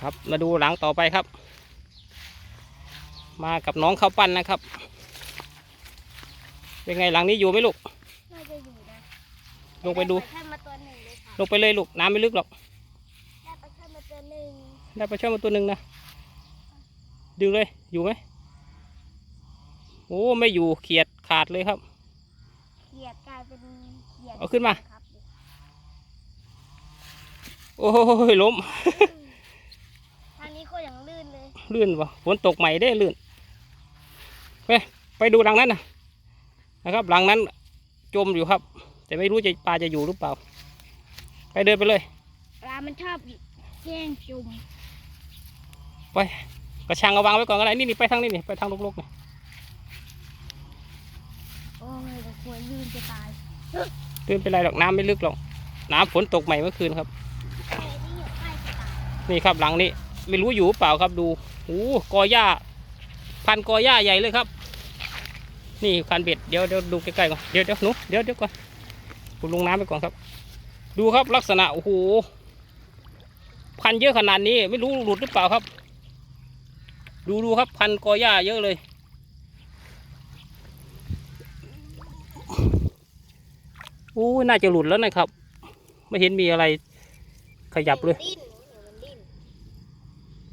ครับ มาดูหลังต่อไปครับ มากับน้องข้าวปั้นนะครับ เป็นไงหลังนี้อยู่ไหมลูกน่าจะอยู่นะลงไปดูแค่มาตัวหนึ่งเลยค่ะลงไปเลยลูกน้ำไม่ลึกหรอก ได้ปลาแค่มาตัวหนึ่งได้ปลาช่อนมาตัวหนึ่งนะ ดึงเลย อยู่ไหมโอ้ไม่อยู่เขียดขาดเลยครับ เขียดกลายเป็นเขียดเอาขึ้นมา ครับ โอ้ยล้มทางนี้ ก็อย่างลื่นเลยลื่นวะฝนตกใหม่ได้ลื่นไปไปดูหลังนั้นนะนะครับ หลังนั้นจมอยู่ครับ แต่ไม่รู้จะปลาจะอยู่หรือเปล่า ไปเดินไปเลยปลามันชอบแย่งจุ่มไปกระชังเอาวางไว้ก่อนก็ได้นี่นี่ไปทางนี้นี่ไปทางลกๆนี่โอ้ยแต่ควรลื่นจะตายเดินไปไรหรอกน้ำไม่ลึกหรอกน้ำฝนตกใหม่เมื่อคืนครับใครที่อยู่ใกล้จะตายนี่ครับหลังนี้ ไม่รู้อยู่หรือเปล่าครับดูโอ้กอหญ้า พันกอหญ้าใหญ่เลยครับ นี่คันเบ็ดเดี๋ยวเดี๋ยวดูใกล้ๆก่อนเดี๋ยวเดี๋ยวหนูเดี๋ยวเดี๋ยวก่อนผมลงน้ำไปก่อนครับ ดูครับลักษณะโอ้โหพันเยอะขนาดนี้ไม่รู้หลุดหรือเปล่าครับ ดูดูครับพันกอหญ้าเยอะเลย โอ้น่าจะหลุดแล้วนะครับ ไม่เห็นมีอะไรขยับเลย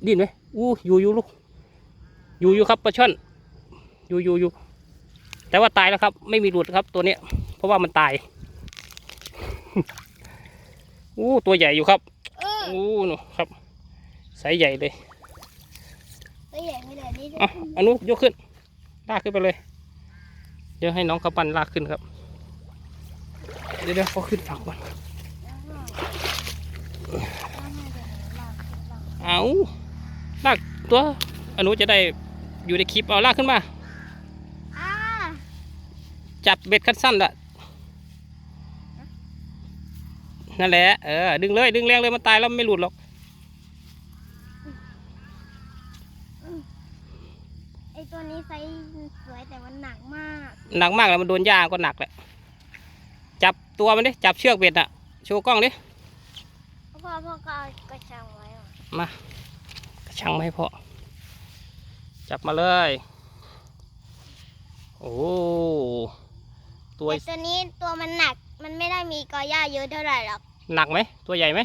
ดิ้นไหมอู้อยู่อยู่ลูก อยู่อยู่ครับปลาช่อน อยู่อยู่อยู่ แต่ว่าตายแล้วครับ ไม่มีหลุดครับตัวเนี้ย เพราะว่ามันตาย อู้ตัวใหญ่อยู่ครับเอออู้หนูครับไซส์ใหญ่เลยตัวใหญ่ขนาดนี้อะอนุยกขึ้น ลากขึ้นไปเลย เดี๋ยวให้น้องเขาปั้นลากขึ้นครับ เดี๋ยวเดี๋ยวเขาขึ้นฝั่งก่อน เอา ลากตัวอนุจะได้อยู่ในคลิปเอาลากขึ้นมาอ่าจับเบ็ดคันสั้นละนั่นแหละเออดึงเลยดึงแรงเลยมันตายแล้วมันไม่หลุดหรอกไอตัวนี้ไซส์สวยแต่มันหนักมาก หนักมากแล้วมันโดนยางก็หนักแหละจับตัวมันดิจับเชือกเบ็ดอะโชว์กล้องดิพ่อพ่อก็เอากระชังไว้อะมา กระชังไม่พอ จับมาเลย โอ้ตัวแต่ตัวนี้ตัวมันหนัก มันไม่ได้มีกอหญ้าเยอะเท่าไหร่หรอก หนักไหม ตัวใหญ่ไหม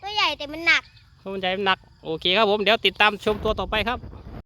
ตัวใหญ่แต่มันหนักตัวมันใหญ่หนัก โอเคครับผม เดี๋ยวติดตามชมตัวต่อไปครับ